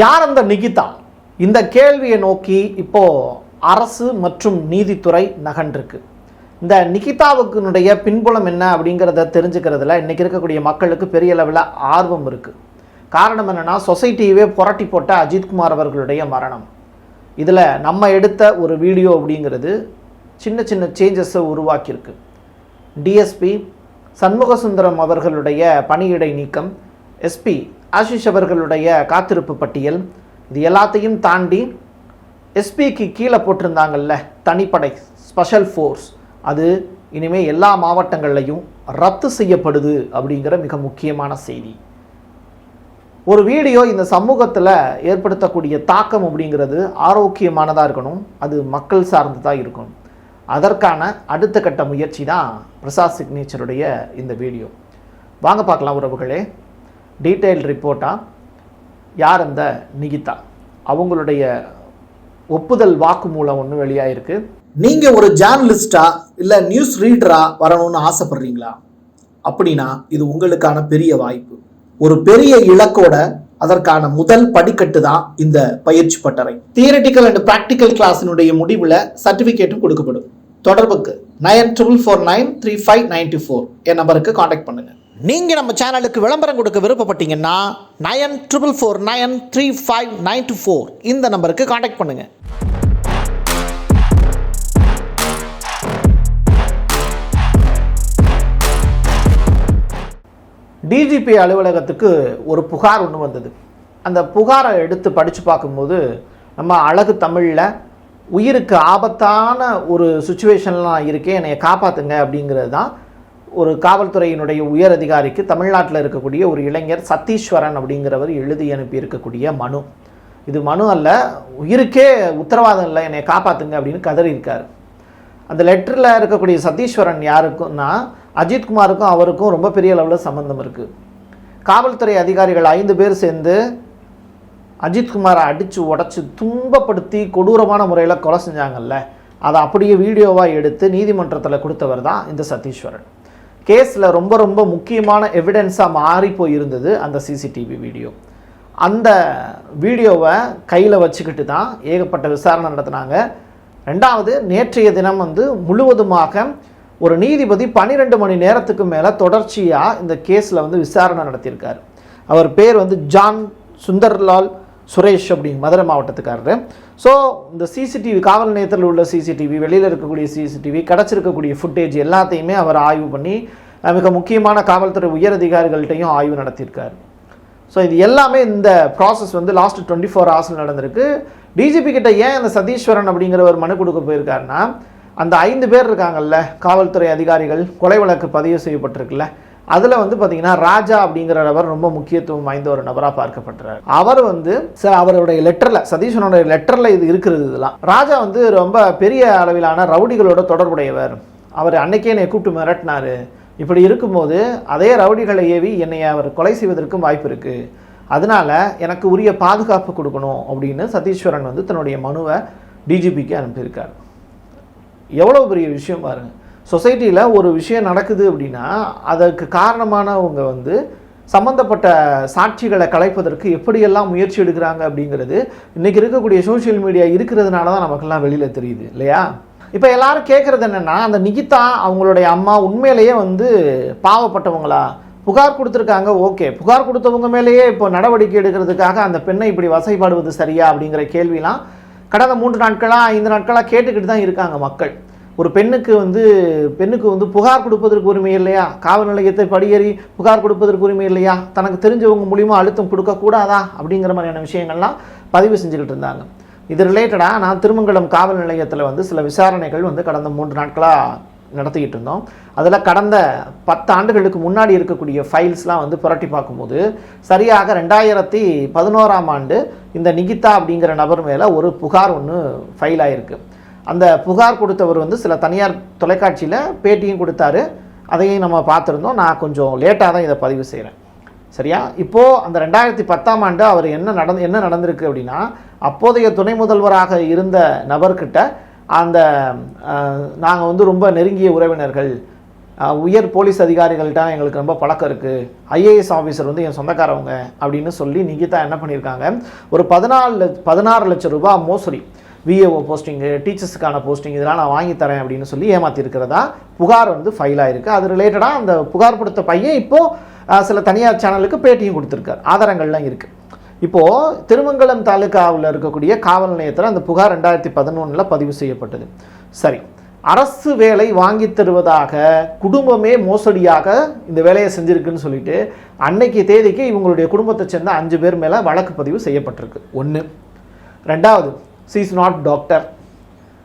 யார் அந்த நிகிதா? இந்த கேள்வியை நோக்கி இப்போ அரசு மற்றும் நீதித்துறை நகன்றிருக்கு. இந்த நிகிதாவுக்குனுடைய பின்புலம் என்ன அப்படிங்கிறத தெரிஞ்சுக்கிறதுல இன்றைக்கி இருக்கக்கூடிய மக்களுக்கு பெரிய அளவில் ஆர்வம் இருக்குது காரணம் என்னென்னா சொசைட்டியவே புரட்டி போட்ட அஜித்குமார் அவர்களுடைய மரணம். இதில் நம்ம எடுத்த ஒரு வீடியோ அப்படிங்கிறது சின்ன சின்ன சேஞ்சஸை உருவாக்கியிருக்கு. டிஎஸ்பி சண்முகசுந்தரம் அவர்களுடைய பணியிடை நீக்கம் எஸ்பி ஆஷிஷ் அவர்களுடைய காத்திருப்பு பட்டியல். இது எல்லாத்தையும் தாண்டி எஸ்பிக்கு கீழே போட்டிருந்தாங்கல்ல தனிப்படை ஸ்பெஷல் ஃபோர்ஸ் அது இனிமேல் எல்லா மாவட்டங்கள்லையும் ரத்து செய்யப்படுது அப்படிங்கிற மிக முக்கியமான செய்தி. ஒரு வீடியோ இந்த சமூகத்தில் ஏற்படுத்தக்கூடிய தாக்கம் அப்படிங்கிறது ஆரோக்கியமானதாக இருக்கணும் அது மக்கள் சார்ந்து தான் இருக்கணும். அதற்கான அடுத்த கட்ட முயற்சி தான் பிரசாத் சிக்னேச்சருடைய இந்த வீடியோ. வாங்க பார்க்கலாம் உறவுகளே. டீட்டெயில் ரிப்போர்ட்டாக யார் அந்த நிகிதா? அவங்களுடைய ஒப்புதல் வாக்குமூலம் ஒன்று வெளியாயிருக்கு. நீங்கள் ஒரு ஜேர்னலிஸ்டா இல்லை நியூஸ் ரீடராக வரணும்னு ஆசைப்படுறீங்களா? அப்படின்னா இது உங்களுக்கான பெரிய வாய்ப்பு. ஒரு பெரிய இலக்கோட அதற்கான முதல் படிக்கட்டு தான் இந்த பயிற்சி பட்டறை. தியரட்டிக்கல் அண்ட் ப்ராக்டிக்கல் கிளாஸினுடைய முடிவில் சர்டிஃபிகேட்டும் கொடுக்கப்படும். தொடர்புக்கு nine triple four nine three five ninety four என் நம்பருக்கு காண்டாக்ட் பண்ணுங்கள் நீங்கள் நம்ம சேனலுக்கு விளம்பரம் கொடுக்க விருப்பப்பட்டீங்கன்னா nine triple four nine three five nine two four இந்த நம்பருக்கு காண்டாக்ட் பண்ணுங்கள் டிஜிபி அலுவலகத்துக்கு ஒரு புகார் ஒன்று வந்தது. அந்த புகாரை எடுத்து படித்து பார்க்கும்போது நம்ம அழகு தமிழில் உயிருக்கு ஆபத்தான ஒரு சுச்சுவேஷன்லாம் இருக்கே என்னை காப்பாற்றுங்க அப்படிங்கிறது தான் ஒரு காவல்துறையினுடைய உயர் அதிகாரிக்கு தமிழ்நாட்டில் இருக்கக்கூடிய ஒரு இளைஞர் சத்தீஸ்வரன் அப்படிங்கிறவர் எழுதி அனுப்பி இருக்கக்கூடிய மனு. இது மனு அல்ல உயிருக்கே உத்தரவாதம் இல்லை என்னை காப்பாற்றுங்க அப்படின்னு கதறியிருக்கார். அந்த லெட்டரில் இருக்கக்கூடிய சதீஸ்வரன் யாருக்கும்னா அஜித்குமாருக்கும் அவருக்கும் ரொம்ப பெரிய அளவில் சம்மந்தம் இருக்குது காவல்துறை அதிகாரிகள் ஐந்து பேர் சேர்ந்து அஜித்குமாரை அடித்து உடச்சி துன்பப்படுத்தி கொடூரமான முறையில் கொலை செஞ்சாங்கல்ல அதை அப்படியே வீடியோவாக எடுத்து நீதிமன்றத்தில் கொடுத்தவர் தான் இந்த சதீஸ்வரன் கேஸில் ரொம்ப ரொம்ப முக்கியமான எவிடென்ஸாக மாறி போயிருந்தது அந்த சிசிடிவி வீடியோ அந்த வீடியோவை கையில் வச்சுக்கிட்டு தான் ஏகப்பட்ட விசாரணை நடத்தினாங்க. ரெண்டாவது நேற்றைய தினம் வந்து முழுவதுமாக ஒரு நீதிபதி பன்னிரெண்டு மணி நேரத்துக்கு மேலே தொடர்ச்சியாக இந்த கேஸில் வந்து விசாரணை நடத்தியிருக்கார். அவர் பேர் வந்து ஜான் சுந்தர்லால் சுரேஷ் அப்படிங்க மதுரை மாவட்டத்துக்காரரு. ஸோ இந்த சிசிடிவி காவல் நிலையத்தில் உள்ள சிசிடிவி வெளியில் இருக்கக்கூடிய சிசிடிவி கிடச்சிருக்கக்கூடிய ஃபுட்டேஜ் எல்லாத்தையுமே அவர் ஆய்வு பண்ணி மிக முக்கியமான காவல்துறை உயர் அதிகாரிகள்கிட்டையும் ஆய்வு நடத்தியிருக்காரு. ஸோ இது எல்லாமே இந்த ப்ராசஸ் வந்து லாஸ்ட் டுவெண்ட்டி ஃபோர் ஹவர்ஸில் நடந்திருக்கு. டிஜிபி கிட்ட ஏன் அந்த சதீஸ்வரன் அப்படிங்கிற ஒரு மனு கொடுக்க போயிருக்காருன்னா அந்த ஐந்து பேர் இருக்காங்கல்ல காவல்துறை அதிகாரிகள் கொலை வழக்கு பதிவு செய்யப்பட்டிருக்குல்ல அதில் வந்து பார்த்தீங்கன்னா ராஜா அப்படிங்கிற நபர் ரொம்ப முக்கியத்துவம் வாய்ந்த ஒரு நபராக பார்க்கப்படுறார் அவர் வந்து சார் அவருடைய லெட்டரில் சதீஷனுடைய லெட்டரில் இது இருக்கிறது இதெல்லாம். ராஜா வந்து ரொம்ப பெரிய அளவிலான ரவுடிகளோட தொடர்புடையவர். அவர் அன்னைக்கே என்னை கூப்பிட்டு மிரட்டினார். இப்படி இருக்கும்போது அதே ரவுடிகளை ஏவி என்னை அவர் கொலை செய்வதற்கும் வாய்ப்பு இருக்குது அதனால எனக்கு உரிய பாதுகாப்பு கொடுக்கணும் அப்படின்னு சதீஸ்வரன் வந்து தன்னுடைய மனுவை டிஜிபிக்கு அனுப்பியிருக்கார். எவ்வளோ பெரிய விஷயம் பாருங்கள் சொசைட்டியில் ஒரு விஷயம் நடக்குது அப்படின்னா அதற்கு காரணமானவங்க வந்து சம்மந்தப்பட்ட சாட்சிகளை கலைப்பதற்கு எப்படியெல்லாம் முயற்சி எடுக்கிறாங்க அப்படிங்கிறது இன்றைக்கி இருக்கக்கூடிய சோஷியல் மீடியா இருக்கிறதுனால தான் நமக்கெல்லாம் வெளியில் தெரியுது இல்லையா? இப்போ எல்லாரும் கேட்குறது என்னென்னா அந்த நிகிதா அவங்களுடைய அம்மா உண்மையிலேயே வந்து பாவப்பட்டவங்களா? புகார் கொடுத்துருக்காங்க ஓகே. புகார் கொடுத்தவங்க மேலேயே இப்போ நடவடிக்கை எடுக்கிறதுக்காக அந்த பெண்ணை இப்படி வசைப்பாடுவது சரியா அப்படிங்கிற கேள்விலாம் கடந்த மூன்று நாட்களாக ஐந்து நாட்களாக கேட்டுக்கிட்டு தான் இருக்காங்க மக்கள். ஒரு பெண்ணுக்கு வந்து பெண்ணுக்கு வந்து புகார் கொடுப்பதற்கு உரிமை இல்லையா? காவல் நிலையத்தை படியேறி புகார் கொடுப்பதற்கு உரிமை இல்லையா? தனக்கு தெரிஞ்சவங்க மூலியமாக அழுத்தம் கொடுக்கக்கூடாதா அப்படிங்கிற மாதிரியான விஷயங்கள்லாம் பதிவு செஞ்சுக்கிட்டு இருந்தாங்க. இது ரிலேட்டடாக நான் திருமங்கலம் காவல் நிலையத்தில் வந்து சில விசாரணைகள் வந்து கடந்த மூன்று நாட்களாக நடத்திக்கிட்டு இருந்தோம். அதில் கடந்த பத்து ஆண்டுகளுக்கு முன்னாடி இருக்கக்கூடிய ஃபைல்ஸ்லாம் வந்து புரட்டி பார்க்கும்போது சரியாக ரெண்டாயிரத்தி பதினோராம் ஆண்டு இந்த நிகிதா அப்படிங்கிற நபர் மேலே ஒரு புகார் ஒன்று ஃபைல் ஆகிருக்கு அந்த புகார் கொடுத்தவர் வந்து சில தனியார் தொலைக்காட்சியில் பேட்டியும் கொடுத்தாரு. அதையும் நம்ம பார்த்துருந்தோம். நான் கொஞ்சம் லேட்டாக தான் இதை பதிவு செய்கிறேன் சரியா? இப்போது அந்த ரெண்டாயிரத்தி பத்தாம் ஆண்டு அவர் என்ன நடந்து என்ன நடந்திருக்கு அப்படின்னா அப்போதைய துணை முதல்வராக இருந்த நபர்கிட்ட அந்த நாங்கள் வந்து ரொம்ப நெருங்கிய உறவினர்கள் உயர் போலீஸ் அதிகாரிகள்கிட்ட எங்களுக்கு ரொம்ப பழக்கம் இருக்குது ஐஏஎஸ் ஆஃபீஸர் வந்து என் சொந்தக்காரவங்க அப்படின்னு சொல்லி நிகிதா என்ன பண்ணியிருக்காங்க? ஒரு பதினாலு லட்ச பதினாறு லட்சம் ரூபாய் மோசடி விஏஓ போஸ்டிங்கு டீச்சர்ஸுக்கான போஸ்டிங் இதெல்லாம் நான் வாங்கி தரேன் அப்படின்னு சொல்லி ஏமாற்றிருக்கிறதா புகார் வந்து ஃபைல் ஆயிருக்கு. அது ரிலேட்டடாக அந்த புகார் கொடுத்த பையன் இப்போது சில தனியார் சேனலுக்கு பேட்டியும் கொடுத்துருக்காரு. ஆதாரங்கள்லாம் இருக்குது இப்போது திருமங்கலம் தாலுகாவில் இருக்கக்கூடிய காவல் நிலையத்தில் அந்த புகார் ரெண்டாயிரத்தி பதினொன்றில் பதிவு செய்யப்பட்டது. சரி. அரசு வேலை வாங்கி தருவதாக குடும்பமே மோசடியாக இந்த வேலையை செஞ்சுருக்குன்னு சொல்லிட்டு அன்னைக்கு தேதிக்கு இவங்களுடைய குடும்பத்தை சேர்ந்த அஞ்சு பேர் மேலே வழக்கு பதிவு செய்யப்பட்டிருக்கு. ஒன்று ரெண்டாவது இஸ் நாட் டாக்டர்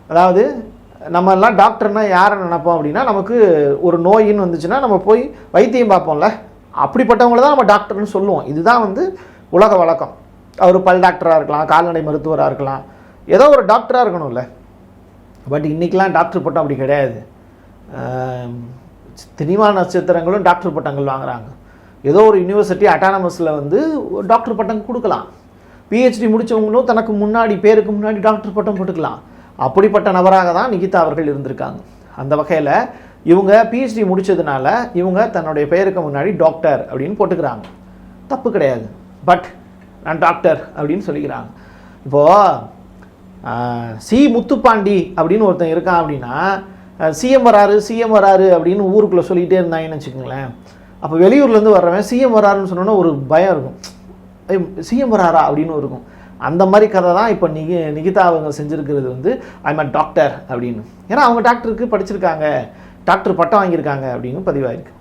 அதாவது நம்ம எல்லாம் டாக்டர்னா யாரை நினைப்போம் அப்படின்னா நமக்கு ஒரு நோயின்னு வந்துச்சுன்னா நம்ம போய் வைத்தியம் பார்ப்போம்ல. அப்படிப்பட்டவங்கள தான் நம்ம டாக்டர்னு சொல்லுவோம். இதுதான் வந்து உலக வழக்கம். அவர் பல் டாக்டராக இருக்கலாம் கால்நடை மருத்துவராக இருக்கலாம். ஏதோ ஒரு டாக்டராக இருக்கணும்ல. பட் இன்றைக்கெலாம் டாக்டர் பட்டம் அப்படி கிடையாது. ஆம், சினிமா நட்சத்திரங்களும் டாக்டர் பட்டங்கள் வாங்குகிறாங்க ஏதோ ஒரு யூனிவர்சிட்டி அட்டானமஸில் வந்து ஒரு டாக்டர் பட்டம் கொடுக்கலாம். பிஹெச்டி முடித்தவங்களும் தனக்கு முன்னாடி பேருக்கு முன்னாடி டாக்டர் பட்டம் போட்டுக்கலாம். அப்படிப்பட்ட நபராக தான் நிகிதா அவர்கள் இருந்திருக்காங்க. அந்த வகையில் இவங்க பிஹெச்டி முடித்ததுனால இவங்க தன்னுடைய பெயருக்கு முன்னாடி டாக்டர் அப்படின்னு போட்டுக்கிறாங்க. தப்பு கிடையாது. பட் நான் டாக்டர் அப்படின்னு சொல்லிக்கிறாங்க. இப்போது சி முத்துப்பாண்டி அப்படின்னு ஒருத்தன் இருக்கான் அப்படின்னா சிஎம் வராரு சிஎம் வராரு அப்படின்னு ஊருக்குள்ளே சொல்லிகிட்டே இருந்தாங்கன்னு வச்சுக்கோங்களேன். அப்போ வெளியூர்லேருந்து வர்றவன் சிஎம் வராருன்னு சொன்னோன்னா ஒரு பயம் இருக்கும். சிஎம் வராரா அப்படின்னு இருக்கும். அந்த மாதிரி கதை தான் இப்போ நிகி நிகிதா அவங்க செஞ்சுருக்கிறது வந்து ஐம் அ டாக்டர் அப்படின்னு. ஏன்னா அவங்க டாக்டருக்கு படிச்சிருக்காங்க. டாக்டர் பட்டம் வாங்கியிருக்காங்க அப்படின்னு பதிவாயிருக்கு.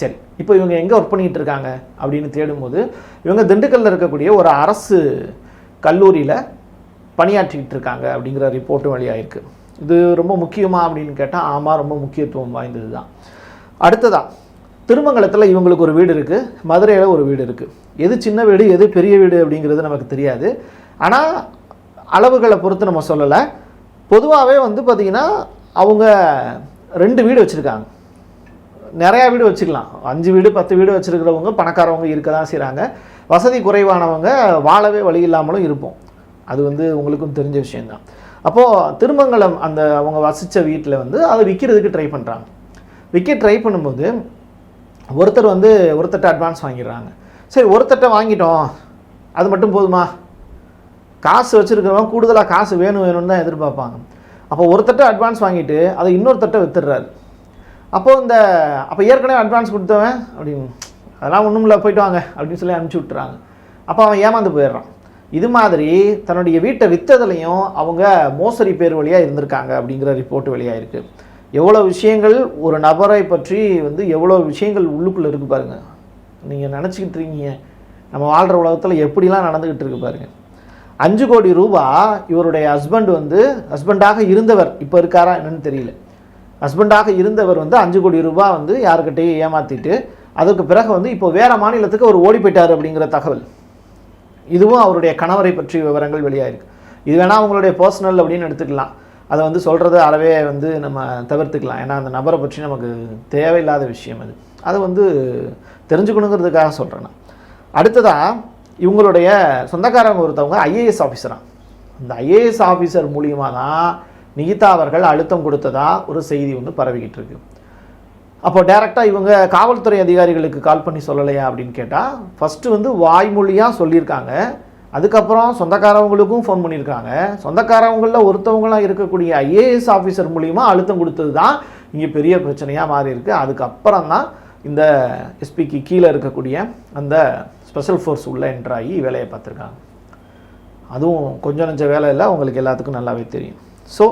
சரி இப்போ இவங்க எங்கே ஒர்க் பண்ணிகிட்டு இருக்காங்க அப்படின்னு தேடும்போது இவங்க திண்டுக்கல்லில் இருக்கக்கூடிய ஒரு அரசு கல்லூரியில் பணியாற்றிக்கிட்டு இருக்காங்க அப்படிங்கிற ரிப்போர்ட்டும் வெளியாகிருக்கு இது ரொம்ப முக்கியமா அப்படின்னு கேட்டால் ஆமாம் ரொம்ப முக்கியத்துவம் வாய்ந்தது தான் அடுத்ததா திருமங்கலத்தில் இவங்களுக்கு ஒரு வீடு இருக்குது மதுரையில் ஒரு வீடு இருக்குது எது சின்ன வீடு எது பெரிய வீடு அப்படிங்கிறது நமக்கு தெரியாது. ஆனால் அளவுகளை பொறுத்து நம்ம சொல்லலை. பொதுவாகவே வந்து பார்த்திங்கன்னா அவங்க ரெண்டு வீடு வச்சுருக்காங்க. நிறையா வீடு வச்சுக்கலாம் அஞ்சு வீடு பத்து வீடு வச்சுருக்கிறவங்க பணக்காரவங்க இருக்க தான் செய்கிறாங்க வசதி குறைவானவங்க வாழவே வழி இல்லாமலும் இருப்போம். அது வந்து உங்களுக்கும் தெரிஞ்ச விஷயந்தான் அப்போது திருமங்கலம் அந்த அவங்க வசித்த வீட்டில் வந்து அதை விற்கிறதுக்கு ட்ரை பண்ணுறாங்க விற்க ட்ரை பண்ணும்போது ஒருத்தர் வந்து ஒருத்தட்ட அட்வான்ஸ் வாங்கிடுறாங்க. சரி ஒருத்தட்ட வாங்கிட்டோம். அது மட்டும் போதுமா? காசு வச்சுருக்கிறவங்க கூடுதலாக காசு வேணும் வேணும்னு தான் எதிர்பார்ப்பாங்க. அப்போ ஒருத்தட்ட அட்வான்ஸ் வாங்கிட்டு அதை இன்னொருத்தட்ட வித்துடுறாரு. அப்போது இந்த அப்போ ஏற்கனவே அட்வான்ஸ் கொடுத்தவன் அப்படின்னு அதெல்லாம் ஒன்றும் இல்லை போயிட்டு வாங்க அப்படின்னு சொல்லி அனுப்பிச்சி விட்டுறாங்க. அப்போ அவன் ஏமாந்து போயிடுறான். இது மாதிரி தன்னுடைய வீட்டை விற்றதுலையும் அவங்க மோசடி பேர் வழியாக இருந்திருக்காங்க அப்படிங்கிற ரிப்போர்ட் வெளியாயிருக்கு எவ்வளோ விஷயங்கள் ஒரு நபரை பற்றி வந்து எவ்வளோ விஷயங்கள் உள்ளுக்குள்ளே இருக்கு பாருங்கள் நீங்கள் நினச்சிக்கிட்டு இருக்கீங்க. நம்ம வாழ்கிற உலகத்தில் எப்படிலாம் நடந்துக்கிட்டு இருக்கு பாருங்கள் அஞ்சு கோடி ரூபா இவருடைய ஹஸ்பண்ட் வந்து ஹஸ்பண்டாக இருந்தவர் இப்போ இருக்காரா என்னன்னு தெரியல. ஹஸ்பண்டாக இருந்தவர் வந்து அஞ்சு கோடி ரூபா வந்து யாருக்கிட்டையும் ஏமாற்றிட்டு அதுக்கு பிறகு வந்து இப்போ வேறு மாநிலத்துக்கு அவர் ஓடி போயிட்டார் அப்படிங்கிற தகவல். இதுவும் அவருடைய கணவரை பற்றிய விவரங்கள் வெளியாயிருக்கு. இது வேணால் அவங்களுடைய பர்சனல் அப்படின்னு எடுத்துக்கலாம். அதை வந்து சொல்கிறத அறவே வந்து நம்ம தவிர்த்துக்கலாம். ஏன்னா அந்த நபரை பற்றி நமக்கு தேவையில்லாத விஷயம் அது. அதை வந்து தெரிஞ்சுக்கணுங்கிறதுக்காக சொல்கிறேன் நான். அடுத்ததாக இவங்களுடைய சொந்தக்காரங்க ஒருத்தவங்க ஐஏஎஸ் ஆஃபீஸராக இந்த ஐஏஎஸ் ஆஃபீஸர் மூலியமாக தான் நிகிதா அவர்கள் அழுத்தம் கொடுத்ததா ஒரு செய்தி ஒன்று பரவிக்கிட்டு இருக்கு. அப்போ டேரெக்டாக இவங்க காவல்துறை அதிகாரிகளுக்கு கால் பண்ணி சொல்லலையா அப்படின்னு கேட்டால் ஃபஸ்ட்டு வந்து வாய்மொழியாக சொல்லியிருக்காங்க. அதுக்கப்புறம் சொந்தக்காரவங்களுக்கும் ஃபோன் பண்ணியிருக்காங்க. சொந்தக்காரவங்களில் ஒருத்தவங்களாம் இருக்கக்கூடிய ஐஏஎஸ் ஆஃபீஸர் மூலிமா அழுத்தம் கொடுத்தது தான் இங்கே பெரிய பிரச்சனையாக மாறியிருக்கு. அதுக்கப்புறம் தான் இந்த எஸ்பிக்கு கீழே இருக்கக்கூடிய அந்த ஸ்பெஷல் ஃபோர்ஸ் உள்ள என்ட்ராகி வேலையை பார்த்துருக்காங்க. அதுவும் கொஞ்சம் நஞ்ச வேலை இல்லை உங்களுக்கு எல்லாத்துக்கும் நல்லாவே தெரியும். ஸோ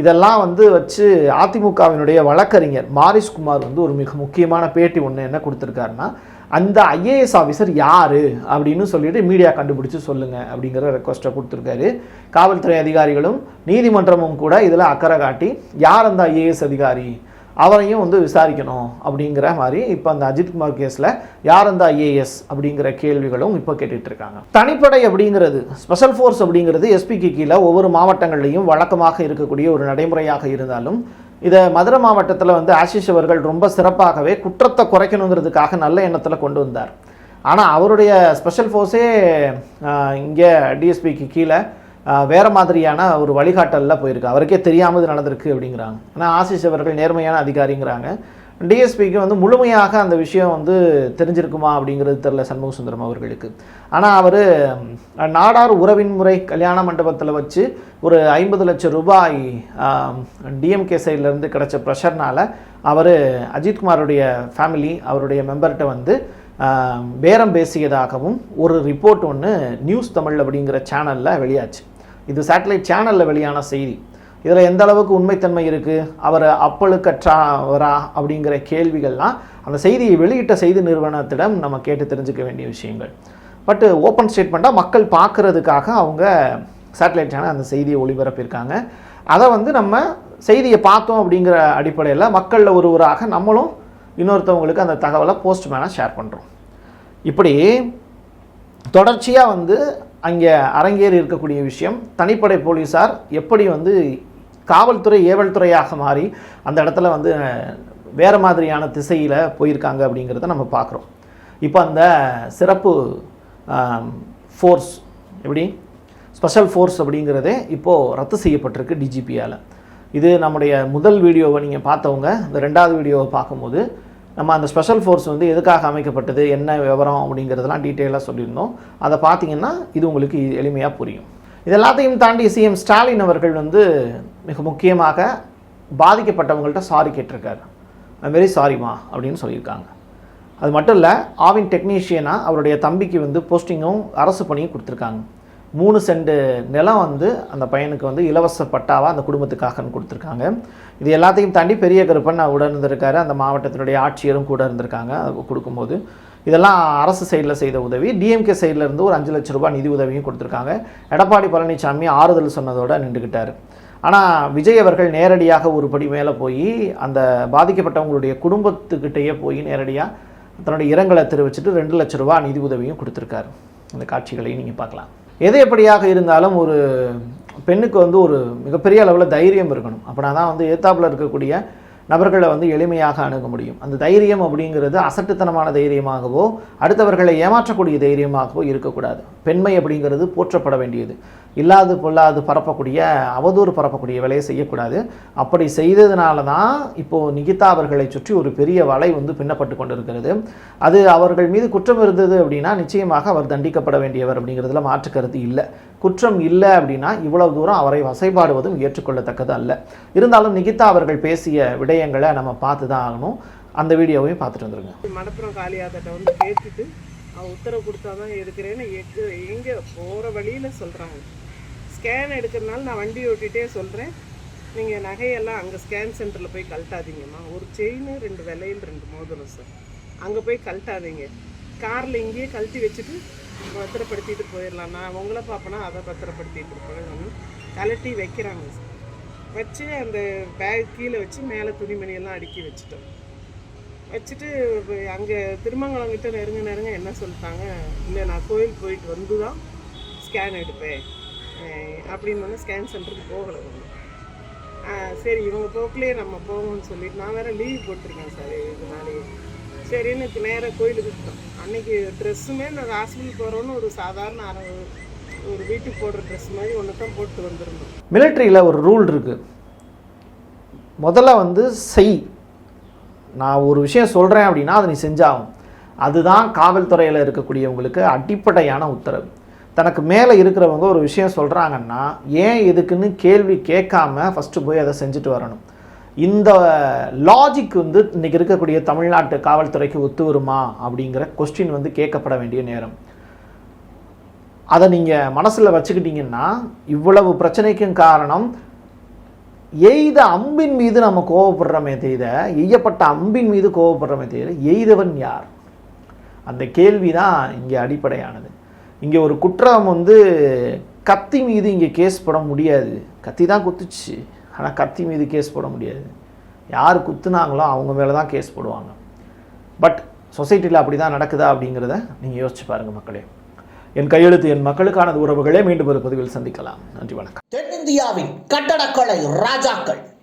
இதெல்லாம் வந்து வச்சு அதிமுகவினுடைய வழக்கறிஞர் மாரிஸ்குமார் வந்து ஒரு மிக முக்கியமான பேட்டி ஒன்று என்ன கொடுத்துருக்காருன்னா அந்த ஐஏஎஸ் ஆஃபீஸர் யார் அப்படின்னு சொல்லிட்டு மீடியா கண்டுபிடிச்சு சொல்லுங்க அப்படிங்கிற ரெக்வஸ்ட்டை கொடுத்துருக்காரு. காவல்துறை அதிகாரிகளும் நீதிமன்றமும் கூட இதில் அக்கறை காட்டி யார் அந்த ஐஏஎஸ் அதிகாரி? அவரையும் வந்து விசாரிக்கணும் அப்படிங்கிற மாதிரி இப்போ அந்த அஜித்குமார் கேஸில் யார் அந்த ஐஏஎஸ் அப்படிங்கிற கேள்விகளும் இப்போ கேட்டுட்ருக்காங்க. தனிப்படை அப்படிங்கிறது ஸ்பெஷல் ஃபோர்ஸ் அப்படிங்கிறது எஸ்பிக்கு கீழே ஒவ்வொரு மாவட்டங்கள்லையும் வழக்கமாக இருக்கக்கூடிய ஒரு நடைமுறையாக இருந்தாலும் இதை மதுரை மாவட்டத்தில் வந்து ஆஷிஷ் அவர்கள் ரொம்ப சிறப்பாகவே குற்றத்தை குறைக்கணுங்கிறதுக்காக நல்ல எண்ணத்தில் கொண்டு வந்தார். ஆனால் அவருடைய ஸ்பெஷல் ஃபோர்ஸே இங்கே டிஎஸ்பிக்கு கீழே வேறு வேற மாதிரியான ஒரு வழிகாட்டலில் போயிருக்கு. அவருக்கே தெரியாமல் இது நடந்திருக்கு அப்படிங்கிறாங்க. ஆனால் ஆசிஷ் அவர்கள் நேர்மையான அதிகாரிங்கிறாங்க. டிஎஸ்பிக்கு வந்து முழுமையாக அந்த விஷயம் வந்து தெரிஞ்சிருக்குமா அப்படிங்கிறது தெரில சண்முக சுந்தரம் அவர்களுக்கு. ஆனால் அவர் நாடார் உறவின் முறை கல்யாண மண்டபத்தில் வச்சு ஒரு ஐம்பது லட்சம் ரூபாய் டிஎம்கே சைட்லேருந்து கிடச்ச ப்ரெஷர்னால் அவர் அஜித்குமாருடைய ஃபேமிலி அவருடைய மெம்பர்கிட்ட வந்து பேரம் பேசியதாகவும் ஒரு ரிப்போர்ட் ஒன்று நியூஸ் தமிழ் அப்படிங்கிற சேனலில் வெளியாச்சு. இது சேட்டலைட் சேனலில் வெளியான செய்தி. இதில் எந்த அளவுக்கு உண்மைத்தன்மை இருக்குது அவர் அப்பழுக்கற்றவரா அப்படிங்கிற கேள்விகள்லாம் அந்த செய்தியை வெளியிட்ட செய்தி நிறுவனத்திடம் நம்ம கேட்டு தெரிஞ்சுக்க வேண்டிய விஷயங்கள். பட்டு ஓப்பன் ஸ்டேட்மெண்ட்டாக மக்கள் பார்க்குறதுக்காக அவங்க சேட்டலைட் சேனல் அந்த செய்தியை ஒளிபரப்பியிருக்காங்க. அதை வந்து நம்ம செய்தியை பார்த்தோம் அப்படிங்கிற அடிப்படையில் மக்களில் ஒருவராக நம்மளும் இன்னொருத்தவங்களுக்கு அந்த தகவலை போஸ்ட்மேனாக ஷேர் பண்ணுறோம் இப்படி தொடர்ச்சியாக வந்து அங்கே அரங்கேறி இருக்கக்கூடிய விஷயம் தனிப்படை போலீஸார் எப்படி வந்து காவல்துறை ஏவல் துறையாக மாறி அந்த இடத்துல வந்து வேறு மாதிரியான திசையில் போயிருக்காங்க அப்படிங்கிறத நம்ம பார்க்குறோம். இப்போ அந்த சிறப்பு ஃபோர்ஸ் எப்படி? ஸ்பெஷல் ஃபோர்ஸ் அப்படிங்கிறதே இப்போது ரத்து செய்யப்பட்டிருக்கு டிஜிபியால் இது நம்முடைய முதல் வீடியோவை நீங்கள் பார்த்தவங்க இந்த ரெண்டாவது வீடியோவை பார்க்கும்போது நம்ம அந்த ஸ்பெஷல் ஃபோர்ஸ் வந்து எதுக்காக அமைக்கப்பட்டது என்ன விவரம் அப்படிங்கிறதெல்லாம் டீட்டெயிலாக சொல்லியிருந்தோம். அதை பார்த்தீங்கன்னா இது உங்களுக்கு எளிமையாக புரியும். இது எல்லாத்தையும் தாண்டி சிஎம் ஸ்டாலின் அவர்கள் வந்து மிக முக்கியமாக பாதிக்கப்பட்டவங்கள்ட்ட சாரி கேட்டிருக்காரு. ஐம் வெரி சாரிமா அப்படின்னு சொல்லியிருக்காங்க. அது மட்டும் இல்லை ஆவின் டெக்னீஷியனாக அவருடைய தம்பிக்கு வந்து போஸ்டிங்கும் அரசு பணியும் கொடுத்துருக்காங்க. மூணு செண்டு நிலம் வந்து அந்த பையனுக்கு வந்து இலவச பட்டாவாக அந்த குடும்பத்துக்காகன்னு கொடுத்துருக்காங்க. இது எல்லாத்தையும் தாண்டி பெரிய கருப்பன் உடன் இருந்திருக்காரு. அந்த மாவட்டத்தினுடைய ஆட்சியரும் கூட இருந்திருக்காங்க. கொடுக்கும்போது இதெல்லாம் அரசு சைடில் செய்த உதவி. டிஎம்கே சைடில் இருந்து ஒரு அஞ்சு லட்ச ரூபாய் நிதி உதவியும் கொடுத்துருக்காங்க. எடப்பாடி பழனிசாமி ஆறுதல் சொன்னதோடு நின்றுக்கிட்டார் ஆனால் விஜய் அவர்கள் நேரடியாக ஒரு படி மேலே போய் அந்த பாதிக்கப்பட்டவங்களுடைய குடும்பத்துக்கிட்டேயே போய் நேரடியாக தன்னுடைய இரங்கலை தெரிவிச்சுட்டு ரெண்டு லட்ச ரூபா நிதி உதவியும் கொடுத்துருக்காரு. அந்த காட்சிகளையும் நீங்கள் பார்க்கலாம். எது எப்படியாக இருந்தாலும் ஒரு பெண்ணுக்கு வந்து ஒரு மிகப்பெரிய அளவில் தைரியம் இருக்கணும். அப்படின்னா தான் வந்து ஏத்தாப்புல இருக்கக்கூடிய நபர்களை வந்து எளிமையாக அணுக முடியும். அந்த தைரியம் அப்படிங்கிறது அசட்டுத்தனமான தைரியமாகவோ அடுத்தவர்களை ஏமாற்றக்கூடிய தைரியமாகவோ இருக்கக்கூடாது. பெண்மை அப்படிங்கிறது போற்றப்பட வேண்டியது. இல்லாது பொல்லாது பரப்பக்கூடிய அவதூறு பரப்பக்கூடிய வேலையை செய்யக்கூடாது. அப்படி செய்ததுனால தான் இப்போது நிகிதா அவர்களை சுற்றி ஒரு பெரிய வலை வந்து பின்னப்பட்டு கொண்டிருக்கிறது. அது அவர்கள் மீது குற்றம் இருந்தது அப்படின்னா நிச்சயமாக அவர் தண்டிக்கப்பட வேண்டியவர் அப்படிங்கிறதுல மாற்று கருத்து இல்லை. குற்றம் இல்லை அப்படின்னா இவ்வளவு தூரம் அவரை வசைபாடுவதும் ஏற்றுக்கொள்ளத்தக்கது அல்ல. இருந்தாலும் நிகிதா அவர்கள் பேசிய விடயங்களை நம்ம பார்த்து தான் ஆகணும். அந்த வீடியோவையும் பார்த்துட்டு வந்துருங்க. மணப்புறம் காளியாதட்ட வந்து கேட்டுட்டு அவன் உத்தரவு கொடுத்தாதான் எடுக்கிறேன்னு எங்கே போகிற வழியில் சொல்கிறாங்க ஸ்கேன் எடுக்கிறதுனால நான் வண்டி ஓட்டிகிட்டே சொல்கிறேன் நீங்கள் நகையெல்லாம் அங்கே ஸ்கேன் சென்டரில் போய் கழட்டாதீங்கம்மா. ஒரு செயின் ரெண்டு விலையில் ரெண்டு மோதிரம் சார் அங்கே போய் கழட்டாதீங்க. காரில் இங்கேயே கழட்டி வச்சுட்டு பத்திரப்படுத்திட்டு போயிடலாம் நான் உங்களை பார்ப்பேனா அதை பத்திரப்படுத்திட்டு இருப்பேன் கழட்டி வைக்கிறாங்க. சார் வச்சு அந்த பேக் கீழே வச்சு மேலே துணிமணியெல்லாம் அடுக்கி வச்சுட்டோம். வச்சுட்டு அங்கே திருமங்கலம் கிட்ட நெருங்க நெருங்க என்ன சொல்லிட்டாங்க? இல்லை நான் கோயில் போயிட்டு வந்து தான் ஸ்கேன் எடுப்பேன் அப்படின்னு ஸ்கேன் சென்டருக்கு போகலை சரி இவங்க போக்கிலேயே நம்ம போகணும்னு சொல்லிட்டு நான் வேறு லீவ் போட்டிருக்கேன் சார் இதனாலே சரின்னு நேராக கோயிலுக்கு விட்டோம் அன்னைக்கு ட்ரெஸ்ஸுமே நான் ஹாஸ்பிட்டல் போகிறோன்னு ஒரு சாதாரண ஒரு வீட்டுக்கு போடுற ட்ரெஸ் மாதிரி ஒன்று தான் போட்டு வந்துருந்தோம். மிலிட்ரியில் ஒரு ரூல் இருக்குது முதல்ல வந்து செய். நான் ஒரு விஷயம் சொல்கிறேன் அப்படின்னா அதை நீ செஞ்சாகும் அதுதான் காவல்துறையில் இருக்கக்கூடியவங்களுக்கு அடிப்படையான உத்தரவு. தனக்கு மேலே இருக்கிறவங்க ஒரு விஷயம் சொல்கிறாங்கன்னா ஏன் எதுக்குன்னு கேள்வி கேட்காம ஃபஸ்ட்டு போய் அதை செஞ்சுட்டு வரணும். இந்த லாஜிக் வந்து இன்றைக்கி இருக்கக்கூடிய தமிழ்நாட்டு காவல்துறைக்கு ஒத்து வருமா அப்படிங்கிற கொஸ்டின் வந்து கேட்கப்பட வேண்டிய நேரம். அதை நீங்கள் மனசில் வச்சுக்கிட்டீங்கன்னா இவ்வளவு பிரச்சனைக்கும் காரணம் எய்த அம்பின் மீது நம்ம கோவப்படுறோமே தவிர எய்யப்பட்ட அம்பின் மீது கோவப்படுறோமே தவிர எய்தவன் யார்? அந்த கேள்வி தான் இங்கே அடிப்படையானது. இங்கே ஒரு குற்றம் வந்து கத்தி மீது இங்கே கேஸ் போட முடியாது. கத்தி தான் குத்துச்சு. ஆனால் கத்தி மீது கேஸ் போட முடியாது. யார் குத்துனாங்களோ அவங்க மேலே தான் கேஸ் போடுவாங்க. பட் சொசைட்டியில் அப்படி தான் நடக்குதா அப்படிங்கிறத நீங்கள் யோசிச்சு பாருங்கள் மக்களே. என் கையெழுத்து என் மக்களுக்கான உறவுகளே மீண்டும் ஒரு பதிவில் சந்திக்கலாம். நன்றி வணக்கம். தென்னிந்தியாவின் கட்டடக்கலை ராஜாக்கள்.